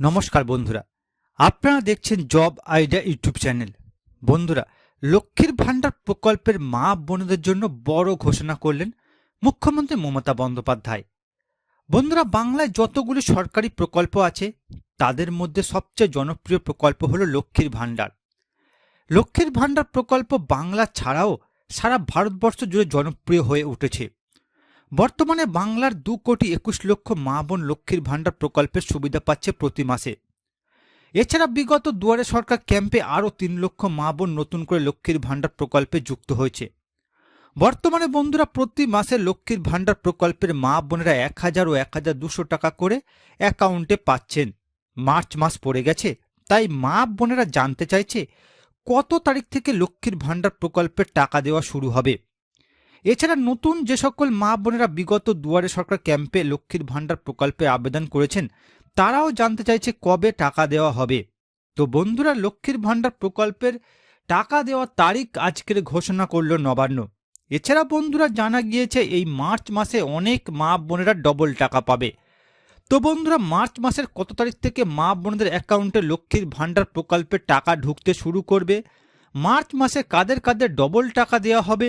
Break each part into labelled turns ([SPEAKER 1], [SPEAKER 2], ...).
[SPEAKER 1] নমস্কার বন্ধুরা। আপনারা দেখছেন জব আইডিয়া ইউটিউব চ্যানেল। বন্ধুরা, লক্ষ্মীর ভাণ্ডার প্রকল্পের মা বোনদের জন্য বড় ঘোষণা করলেন মুখ্যমন্ত্রী মমতা বন্দ্যোপাধ্যায়। বন্ধুরা, বাংলায় যতগুলি সরকারি প্রকল্প আছে, তাদের মধ্যে সবচেয়ে জনপ্রিয় প্রকল্প হলো লক্ষ্মীর ভাণ্ডার। লক্ষ্মীর ভাণ্ডার প্রকল্প বাংলা ছাড়াও সারা ভারতবর্ষ জুড়ে জনপ্রিয় হয়ে উঠেছে। বর্তমানে বাংলার দু কোটি একুশ লক্ষ মা বোন লক্ষ্মীর ভাণ্ডার প্রকল্পের সুবিধা পাচ্ছে প্রতি মাসে। এছাড়া বিগত দুয়ারে সরকার ক্যাম্পে আরও তিন লক্ষ মা বোন নতুন করে লক্ষ্মীর ভাণ্ডার প্রকল্পে যুক্ত হয়েছে। বর্তমানে বন্ধুরা প্রতি মাসে লক্ষ্মীর ভাণ্ডার প্রকল্পের মা বোনেরা এক হাজার ও এক হাজার দুশো টাকা করে অ্যাকাউন্টে পাচ্ছেন। মার্চ মাস পড়ে গেছে, তাই মা বোনেরা জানতে চাইছে কত তারিখ থেকে লক্ষ্মীর ভাণ্ডার প্রকল্পের টাকা দেওয়া শুরু হবে। এছাড়া নতুন যে সকল মা বোনেরা বিগত দুয়ারে সরকার ক্যাম্পে লক্ষ্মীর ভাণ্ডার প্রকল্পে আবেদন করেছেন, তারাও জানতে চাইছে কবে টাকা দেওয়া হবে। তো বন্ধুরা, লক্ষ্মীর ভাণ্ডার প্রকল্পের টাকা দেওয়ার তারিখ আজকের ঘোষণা করল নবান্ন। এছাড়া বন্ধুরা, জানা গিয়েছে এই মার্চ মাসে অনেক মা বোনেরা ডবল টাকা পাবে। তো বন্ধুরা, মার্চ মাসের কত তারিখ থেকে মা বোনদের অ্যাকাউন্টে লক্ষ্মীর ভাণ্ডার প্রকল্পে টাকা ঢুকতে শুরু করবে? মার্চ মাসে কাদের কাদের ডবল টাকা দেওয়া হবে?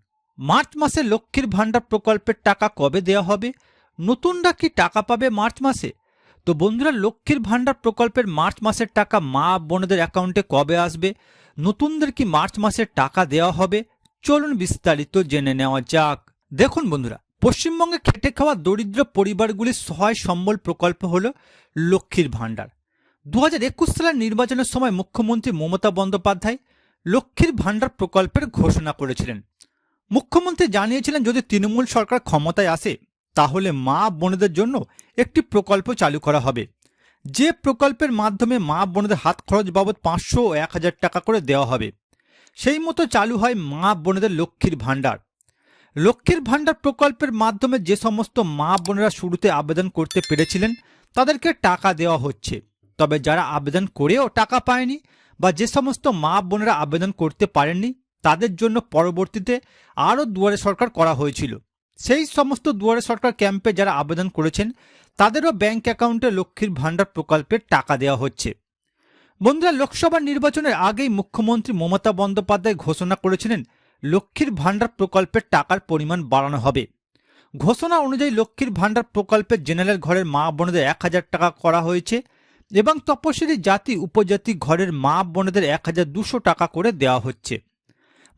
[SPEAKER 1] মার্চ মাসে লক্ষ্মীর ভাণ্ডার প্রকল্পের টাকা কবে দেওয়া হবে? নতুনরা কি টাকা পাবে মার্চ মাসে? তো বন্ধুরা, লক্ষ্মীর ভাণ্ডার প্রকল্পের মার্চ মাসের টাকা মা বোনদের অ্যাকাউন্টে কবে আসবে? নতুনদের কি মার্চ মাসের টাকা দেওয়া হবে? চলুন বিস্তারিত জেনে নেওয়া যাক। দেখুন বন্ধুরা, পশ্চিমবঙ্গে খেটে খাওয়া দরিদ্র পরিবারগুলির সহায় সম্বল প্রকল্প হল লক্ষ্মীর ভাণ্ডার। দু হাজার একুশ সালের নির্বাচনের সময় মুখ্যমন্ত্রী মমতা বন্দ্যোপাধ্যায় লক্ষ্মীর ভাণ্ডার প্রকল্পের ঘোষণা করেছিলেন। মুখ্যমন্ত্রী জানিয়েছিলেন যদি তৃণমূল সরকার ক্ষমতায় আসে, তাহলে মা বোনেদের জন্য একটি প্রকল্প চালু করা হবে। যে প্রকল্পের মাধ্যমে মা বোনেদের হাত খরচ বাবদ পাঁচশো ও এক হাজার টাকা করে দেওয়া হবে। সেই মতো চালু হয় মা বোনেদের লক্ষ্মীর ভাণ্ডার। লক্ষ্মীর ভাণ্ডার প্রকল্পের মাধ্যমে যে সমস্ত মা বোনেরা শুরুতে আবেদন করতে পেরেছিলেন, তাদেরকে টাকা দেওয়া হচ্ছে। তবে যারা আবেদন করেও টাকা পায়নি বা যে সমস্ত মা বোনেরা আবেদন করতে পারেননি তাদের জন্য পরবর্তীতে আরও দুয়ারে সরকার করা হয়েছিল। সেই সমস্ত দুয়ারে সরকার ক্যাম্পে যারা আবেদন করেছেন, তাদেরও ব্যাংক অ্যাকাউন্টে লক্ষ্মীর ভাণ্ডার প্রকল্পের টাকা দেওয়া হচ্ছে। বন্ধুরা, লোকসভা নির্বাচনের আগেই মুখ্যমন্ত্রী মমতা বন্দ্যোপাধ্যায় ঘোষণা করেছিলেন, লক্ষ্মীর ভাণ্ডার প্রকল্পের টাকার পরিমাণ বাড়ানো হবে। ঘোষণা অনুযায়ী লক্ষ্মীর ভাণ্ডার প্রকল্পের জেনারেল ঘরের মা বোনেদের এক হাজার টাকা করা হয়েছে এবং তপশিলি জাতি উপজাতি ঘরের মা বোনেদের এক হাজার দুশো টাকা করে দেওয়া হচ্ছে।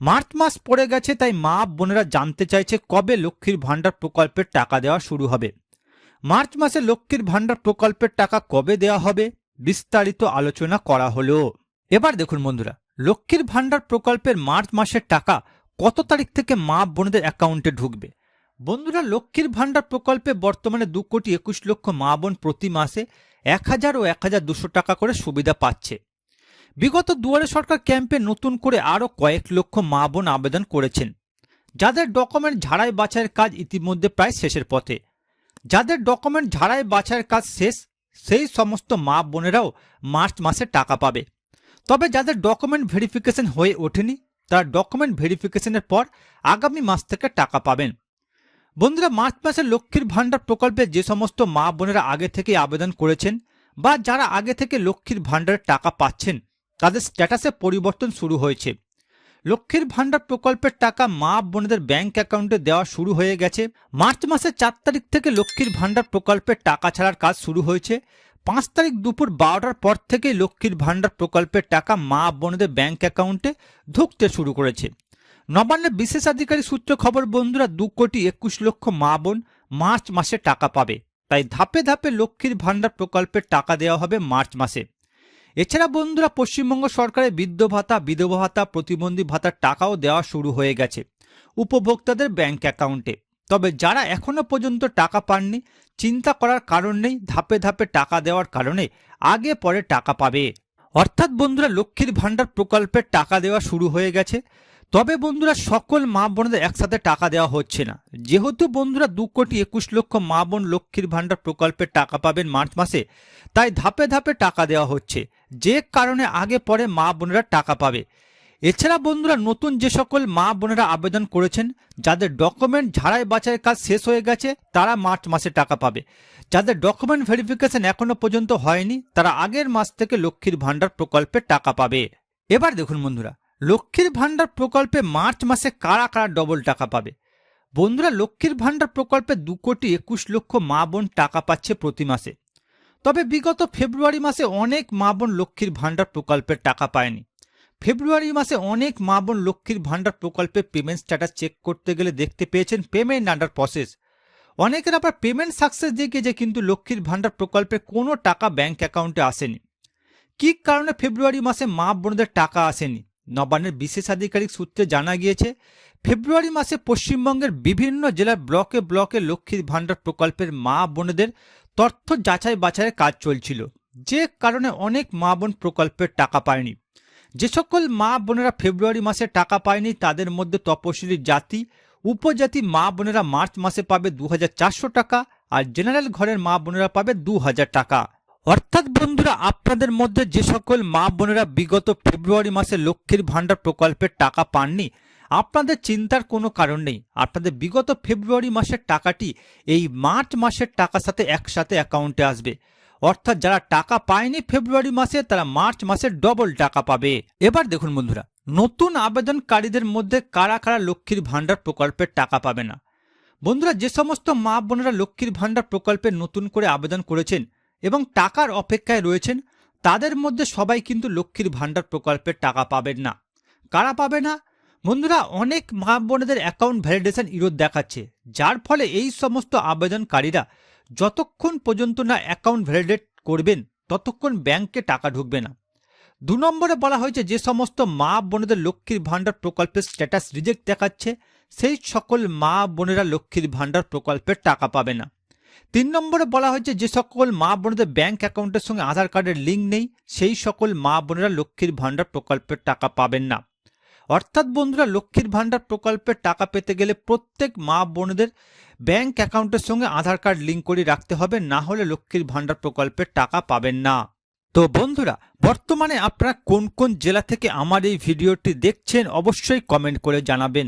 [SPEAKER 1] মার্চ মাস পড়ে গেছে, তাই মা বোনেরা জানতে চাইছে কবে লক্ষ্মীর ভাণ্ডার প্রকল্পের টাকা দেওয়া শুরু হবে। মার্চ মাসে লক্ষ্মীর ভাণ্ডার প্রকল্পের টাকা কবে দেওয়া হবে, বিস্তারিত আলোচনা করা হলো। এবার দেখুন বন্ধুরা, লক্ষ্মীর ভাণ্ডার প্রকল্পের মার্চ মাসের টাকা কত তারিখ থেকে মা বোনদের অ্যাকাউন্টে ঢুকবে? বন্ধুরা, লক্ষ্মীর ভাণ্ডার প্রকল্পে বর্তমানে দু কোটি একুশ লক্ষ মা বোন প্রতি মাসে এক হাজার ও এক হাজার দুশো টাকা করে সুবিধা পাচ্ছে। বিগত দুয়ারে সরকার ক্যাম্পে নতুন করে আরও কয়েক লক্ষ মা বোন আবেদন করেছেন। যাদের ডকুমেন্ট ঝাড়াই বাছাইয়ের কাজ ইতিমধ্যে প্রায় শেষের পথে। যাদের ডকুমেন্ট ঝাড়াই বাছাইয়ের কাজ শেষ, সেই সমস্ত মা বোনেরাও মার্চ মাসে টাকা পাবে। তবে যাদের ডকুমেন্ট ভেরিফিকেশন হয়ে ওঠেনি, তারা ডকুমেন্ট ভেরিফিকেশনের পর আগামী মাস থেকে টাকা পাবেন। বন্ধুরা, মার্চ মাসে লক্ষ্মীর ভাণ্ডার প্রকল্পে যে সমস্ত মা বোনেরা আগে থেকে আবেদন করেছেন বা যারা আগে থেকে লক্ষ্মীর ভাণ্ডারের টাকা পাচ্ছেন তাদের স্ট্যাটাসে পরিবর্তন শুরু হয়েছে। লক্ষ্মীর ভাণ্ডার প্রকল্পের টাকা মা বোনেদের ব্যাংক অ্যাকাউন্টে দেওয়া শুরু হয়ে গেছে। মার্চ মাসের চার তারিখ থেকে লক্ষ্মীর ভাণ্ডার প্রকল্পের টাকা ছাড়ার কাজ শুরু হয়েছে। পাঁচ তারিখ দুপুর বারোটার পর থেকে লক্ষ্মীর ভাণ্ডার প্রকল্পের টাকা মা বোনেদের ব্যাংক অ্যাকাউন্টে ঢুকতে শুরু করেছে। নবান্নের বিশেষ আধিকারিক সূত্র খবর, বন্ধুরা, দু কোটি একুশ লক্ষ মা বোন মার্চ মাসে টাকা পাবে। তাই ধাপে ধাপে লক্ষ্মীর ভাণ্ডার প্রকল্পের টাকা দেওয়া হবে মার্চ মাসে। এছাড়া বন্ধুরা পশ্চিমবঙ্গ সরকারের বৃদ্ধ ভাতা, বিধবা ভাতা, প্রতিবন্ধী ভাতার টাকাও দেওয়া শুরু হয়ে গেছে উপভোক্তাদের ব্যাংক অ্যাকাউন্টে। তবে যারা এখনও পর্যন্ত টাকা পাননি, চিন্তা করার কারণ নেই, ধাপে ধাপে টাকা দেওয়ার কারণে আগে পরে টাকা পাবে। অর্থাৎ বন্ধুরা, লক্ষ্মীর ভাণ্ডার প্রকল্পের টাকা দেওয়া শুরু হয়ে গেছে। তবে বন্ধুরা সকল মা বোনদের একসাথে টাকা দেওয়া হচ্ছে না। যেহেতু বন্ধুরা দু কোটি একুশ লক্ষ মা বোন লক্ষ্মীর ভাণ্ডার প্রকল্পের টাকা পাবেন মার্চ মাসে, তাই ধাপে ধাপে টাকা দেওয়া হচ্ছে। যে কারণে আগে পরে মা বোনেরা টাকা পাবে। এছাড়া বন্ধুরা নতুন যে সকল মা বোনেরা আবেদন করেছেন, যাদের ডকুমেন্ট ঝাড়াই বাছাই কাজ শেষ হয়ে গেছে, তারা মার্চ মাসে টাকা পাবে। যাদের ডকুমেন্ট ভেরিফিকেশন এখনও পর্যন্ত হয়নি, তারা আগের মাস থেকে লক্ষ্মীর ভাণ্ডার প্রকল্পে টাকা পাবে। এবার দেখুন বন্ধুরা লক্ষ্মীর ভাণ্ডার প্রকল্পে মার্চ মাসে কারা কারা ডবল টাকা পাবে? বন্ধুরা, লক্ষ্মীর ভাণ্ডার প্রকল্পে দু কোটি একুশ লক্ষ মা বোন টাকা পাচ্ছে প্রতি মাসে। তবে বিগত ফেব্রুয়ারি মাসে অনেক মা বোন লক্ষ্মীর ভাণ্ডার প্রকল্পের টাকা পায়নি। ফেব্রুয়ারি মাসে অনেক মা বোন লক্ষ্মীর ভাণ্ডার প্রকল্পের পেমেন্ট স্ট্যাটাস চেক করতে গেলে দেখতে পেয়েছেন পেমেন্ট আন্ডার প্রসেস অনেকের আবার পেমেন্ট সাকসেস দিয়ে দেখিয়েছে, কিন্তু লক্ষ্মীর ভাণ্ডার প্রকল্পে কোনো টাকা ব্যাংক অ্যাকাউন্টে আসেনি। কী কারণে ফেব্রুয়ারি মাসে মা বোনদের টাকা আসেনি? নবান্নের বিশেষ আধিকারিক সূত্রে জানা গিয়েছে, ফেব্রুয়ারি মাসে পশ্চিমবঙ্গের বিভিন্ন জেলার ব্লকে ব্লকে লক্ষ্মীর ভাণ্ডার প্রকল্পের মা বোনেদের তথ্য যাচাই বাছাইয়ের কাজ চলছিল। যে কারণে অনেক মা বোন প্রকল্পের টাকা পায়নি। যে সকল মা বোনেরা ফেব্রুয়ারি মাসে টাকা পায়নি, তাদের মধ্যে তপশিলি জাতি, উপজাতি মা বোনেরা মার্চ মাসে পাবে দু হাজার চারশো টাকা আর জেনারেল ঘরের মা বোনেরা পাবে দু হাজার টাকা। অর্থাৎ বন্ধুরা, আপনাদের মধ্যে যে সকল মা বোনেরা বিগত ফেব্রুয়ারি মাসে লক্ষ্মীর ভাণ্ডার প্রকল্পের টাকা পাননি, আপনাদের চিন্তার কোনো কারণ নেই। আপনাদের বিগত ফেব্রুয়ারি মাসের টাকাটি এই মার্চ মাসের টাকার সাথে একসাথে অ্যাকাউন্টে আসবে। অর্থাৎ যারা টাকা পায়নি ফেব্রুয়ারি মাসে, তারা মার্চ মাসে ডবল টাকা পাবে। এবার দেখুন বন্ধুরা, নতুন আবেদনকারীদের মধ্যে কারা কারা লক্ষ্মীর ভাণ্ডার প্রকল্পের টাকা পাবে না? বন্ধুরা, যে সমস্ত মা বোনেরা লক্ষ্মীর ভাণ্ডার প্রকল্পে নতুন করে আবেদন করেছেন এবং টাকার অপেক্ষায় রয়েছেন, তাদের মধ্যে সবাই কিন্তু লক্ষ্মীর ভাণ্ডার প্রকল্পের টাকা পাবেন না। কারা পাবে না? বন্ধুরা, অনেক মা বোনেদের অ্যাকাউন্ট ভ্যালিডেশন ইরোধ দেখাচ্ছে, যার ফলে এই সমস্ত আবেদনকারীরা যতক্ষণ পর্যন্ত না অ্যাকাউন্ট ভ্যালিডেট করবেন, ততক্ষণ ব্যাংকে টাকা ঢুকবে না। দু নম্বরে বলা হয়েছে, যে সমস্ত মা বোনেদের লক্ষ্মীর ভাণ্ডার প্রকল্পের স্ট্যাটাস রিজেক্ট দেখাচ্ছে, সেই সকল মা বোনেরা লক্ষ্মীর ভাণ্ডার প্রকল্পের টাকা পাবে না। তিন নম্বরে বলা হয়েছে, যে সকল মা বোনদের ব্যাংক অ্যাকাউন্টের সঙ্গে আধার কার্ডের লিঙ্ক নেই, সেই সকল মা বোনেরা লক্ষ্মীর ভাণ্ডার প্রকল্পের টাকা পাবেন না। অর্থাৎ বন্ধুরা, লক্ষ্মীর ভাণ্ডার প্রকল্পের টাকা পেতে গেলে প্রত্যেক মা বোনদের ব্যাংক অ্যাকাউন্টের সঙ্গে আধার কার্ড লিঙ্ক করে রাখতে হবে, না হলে লক্ষ্মীর ভাণ্ডার প্রকল্পের টাকা পাবেন না। তো বন্ধুরা, বর্তমানে আপনারা কোন কোন জেলা থেকে আমার এই ভিডিওটি দেখছেন, অবশ্যই কমেন্ট করে জানাবেন।